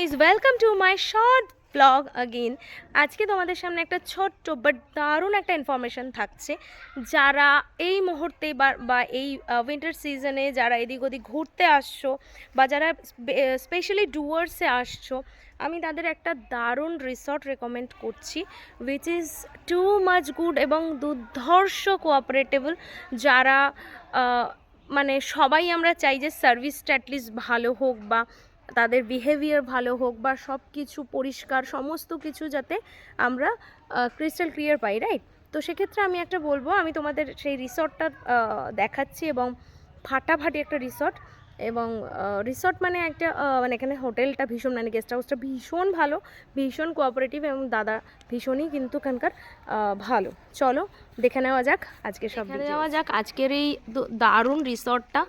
Guys welcome to my short blog again আজকে তোমাদের সামনে একটা ছোট্ট বাট দারুণ একটা ইনফরমেশন থাকছে। যারা এই মুহূর্তে বা এই উইন্টার সিজনে যারা এদিক ওদিক ঘুরতে আসছো বা যারা স্পেশালি ডুয়ার্সে আসছো, আমি তাদের একটা দারুণ রিসর্ট রেকমেন্ড করছি which is too much good এবং দুর্ধর্ষ কোঅপারেটেবল যারা মানে সবাই আমরা চাই যে সার্ভিসটা অ্যাটলিস্ট ভালো হোক বা তাদের বিহেভিয়ার ভালো হোক বা সব কিছু পরিষ্কার সমস্ত কিছু যাতে আমরা ক্রিস্টাল ক্লিয়ার পাই রাইট তো সেক্ষেত্রে আমি একটা বলব আমি তোমাদের সেই রিসর্টটা দেখাচ্ছি এবং ফাটাফাটি একটা রিসর্ট এবং রিসর্ট মানে একটা মানে এখানে হোটেলটা ভীষণ মানে গেস্ট হাউসটা ভীষণ ভালো ভীষণ কোঅপারেটিভ এবং দাদা ভীষণই কিন্তু এখানকার ভালো। চলো দেখে নেওয়া যাক আজকে সব দেখে নেওয়া যাক আজকের এই দারুণ রিসর্টটা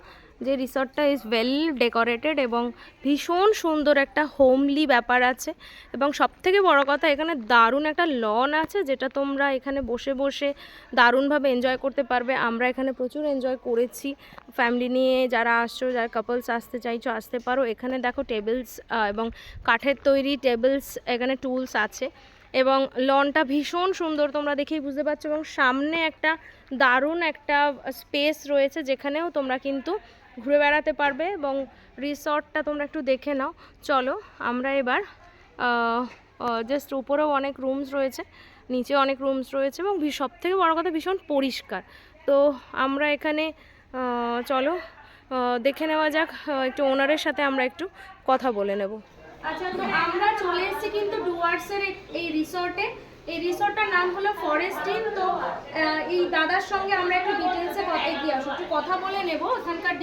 যে রিসর্টটা ইজ ওয়েল ডেকোরেটেড এবং ভীষণ সুন্দর একটা হোমলি ব্যাপার আছে। এবং সবথেকে বড় কথা, এখানে দারুণ একটা লন আছে, যেটা তোমরা এখানে বসে বসে দারুণভাবে এনজয় করতে পারবে। আমরা এখানে প্রচুর এনজয় করেছি। ফ্যামিলি নিয়ে যারা আসছো, যারা কাপলস আসতে চাইছো, আসতে পারো। এখানে দেখো টেবিলস এবং কাঠের তৈরি টেবিলস এখানে টুলস আছে। এবং লনটা ভীষণ সুন্দর, তোমরা দেখেই বুঝতে পারছ। এবং সামনে একটা দারুণ একটা স্পেস রয়েছে যেখানেও তোমরা কিন্তু ঘুরে বেড়াতে পারবে এবং রিসর্টটা তোমরা একটু দেখে নাও। চলো, আমরা এবার জাস্ট উপরেও অনেক রুমস রয়েছে নিচে অনেক রুমস রয়েছে এবং সব থেকে বড় কথা ভীষণ পরিষ্কার। তো আমরা এখানে চলো দেখে নেওয়া যাক একটু ওনারের সাথে আমরা একটু কথা বলে নেব। আচ্ছা তো আমরা চলে এসেছি কিন্তু ডুয়ার্সের এই রিসর্টে। এই রিসর্টটার নাম হলো ফরেস্ট ইন তো এই দাদার সঙ্গে আমরা একটু ডিটেলসে কথা এগিয়ে আসব একটু কথা বলে নেব। ওখানকার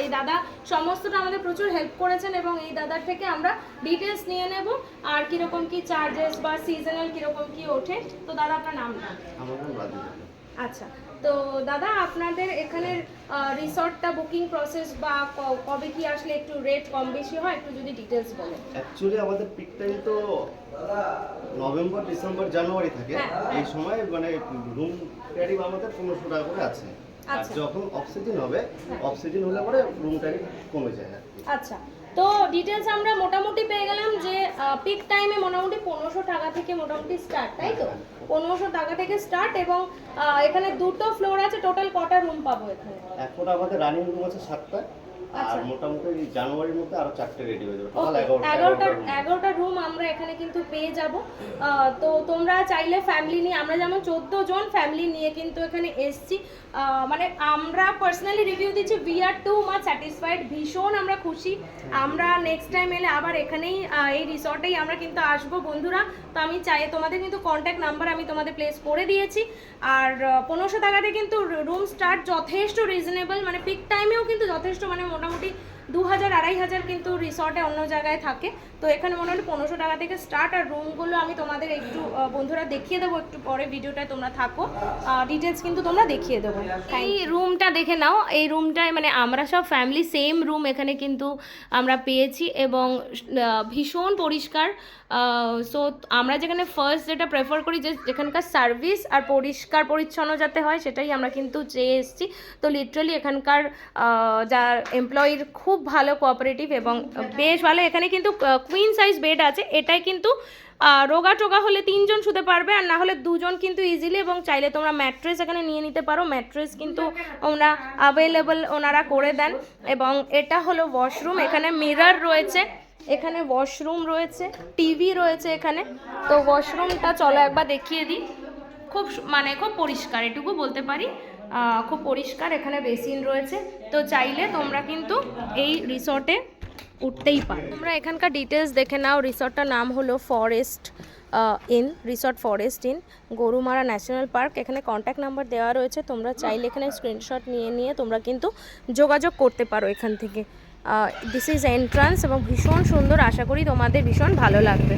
এই দাদা সমস্তটা আমাদের প্রচুর হেল্প করেছেন এবং এই দাদার থেকে আমরা ডিটেলস নিয়ে নেব। আর কীরকম কি চার্জেস বা সিজনাল কীরকম কি ওঠে? তো দাদা, আপনার নামটা আমার নাম আচ্ছা তো দাদা আপনাদের এখানের রিসর্টটা বুকিং প্রসেস বা কবে কি আসলে একটু রেট কম বেশি হয় একটু যদি ডিটেলস বলেন অ্যাকচুয়ালি আমাদের পিক টাইম তো নভেম্বর ডিসেম্বর জানুয়ারি থাকে হ্যাঁ। এই সময় মানে রুম ট্যারিফ আমাদের পনেরোশো টাকা করে আছে আর আচ্ছা। যখন অফ সিজন হবে হ্যাঁ। অফ সিজন হলে পরে রুম ট্যারিফ কমে যায় আচ্ছা তো ডিটেলস আমরা মোটামুটি পেয়ে গেলাম যে পিক টাইমে মোটামুটি পনেরোশো টাকা থেকে মোটামুটি স্টার্ট তাই তো? পনেরোশো টাকা থেকে স্টার্ট এবং এখানে দুটো ফ্লোর আছে টোটাল কটা রুম পাবো এখানে? এখন আমাদের রানিং রুম আছে সাতটা। আর আচ্ছা। মোটামুটি এই জানুয়ারির মধ্যে আরও চারটে রেডি হয়ে যাবে। টোটাল এগারোটা। এগারোটা রুম আমরা এখানে কিন্তু পেয়ে যাব। তো তোমরা চাইলে ফ্যামিলি নিয়ে আমরা যেমন চোদ্দ জন ফ্যামিলি নিয়ে কিন্তু এখানে এসছি। মানে আমরা পার্সোনালি রিভিউ দিচ্ছি। We are too much satisfied ভীষণ আমরা খুশি। আমরা নেক্সট টাইম এলে আবার এখানেই এই রিসর্টেই আমরা কিন্তু আসব বন্ধুরা। তো আমি চাই তোমাদের কিন্তু কন্ট্যাক্ট নাম্বার আমি তোমাদের প্লেস করে দিয়েছি। আর পনেরোশো টাকাতে কিন্তু রুম স্টার্ট যথেষ্ট রিজনেবল মানে পিক টাইমেও কিন্তু যথেষ্ট মানে মোটামুটি দু হাজার আড়াই হাজার কিন্তু রিসর্টে অন্য জায়গায় থাকে। তো এখানে মোটামুটি পনেরোশো টাকা থেকে স্টার্ট আর রুমগুলো আমি তোমাদের একটু বন্ধুরা দেখিয়ে দেবো একটু পরে ভিডিওটায় তোমরা থাকো। ডিটেলস কিন্তু তোমরা দেখিয়ে দেবো। এই রুমটা দেখে নাও। এই রুমটায় মানে আমরা সব ফ্যামিলি সেম রুম এখানে কিন্তু আমরা পেয়েছি এবং ভীষণ পরিষ্কার। সো আমরা যেখানে ফার্স্ট যেটা প্রেফার করি যে যেখানকার সার্ভিস আর পরিষ্কার, পরিচ্ছন্ন যাতে হয়, সেটাই আমরা কিন্তু চেয়ে এসেছি। তো লিটারালি এখানকার যার এমপ্লয়ির খুব ভালো কোঅপারেটিভ এবং বেশ ভালো। এখানে কিন্তু কুইন সাইজ বেড আছে। এটাই কিন্তু রোগা টোগা হলে তিনজন শুতে পারবে আর না হলে দুজন কিন্তু ইজিলি এবং চাইলে তোমরা ম্যাট্রেস এখানে নিয়ে নিতে পারো। ম্যাট্রেস কিন্তু ওনারা অ্যাভেলেবল ওনারা করে দেন। এবং এটা হলো ওয়াশরুম এখানে মিরর রয়েছে। এখানে ওয়াশরুম রয়েছে। টিভি রয়েছে এখানে। তো ওয়াশরুমটা চলো একবার দেখিয়ে দিই। খুব মানে খুব পরিষ্কার, এটুকু বলতে পারি। খুব পরিষ্কার, এখানে বেসিন রয়েছে। তো চাইলে তোমরা কিন্তু এই রিসর্টে উঠতেই পারো। তোমরা এখানকার ডিটেলস দেখে নাও। রিসর্টটার নাম হলো forest inn resort forest inn Gorumara national park এখানে কন্ট্যাক্ট নাম্বার দেওয়া রয়েছে। তোমরা চাইলে এখানে স্ক্রিনশট নিয়ে নিয়ে তোমরা কিন্তু যোগাযোগ করতে পারো এখান থেকে। দিস ইজ এন্ট্রান্স এবং ভীষণ সুন্দর। আশা করি তোমাদের ভীষণ ভালো লাগবে।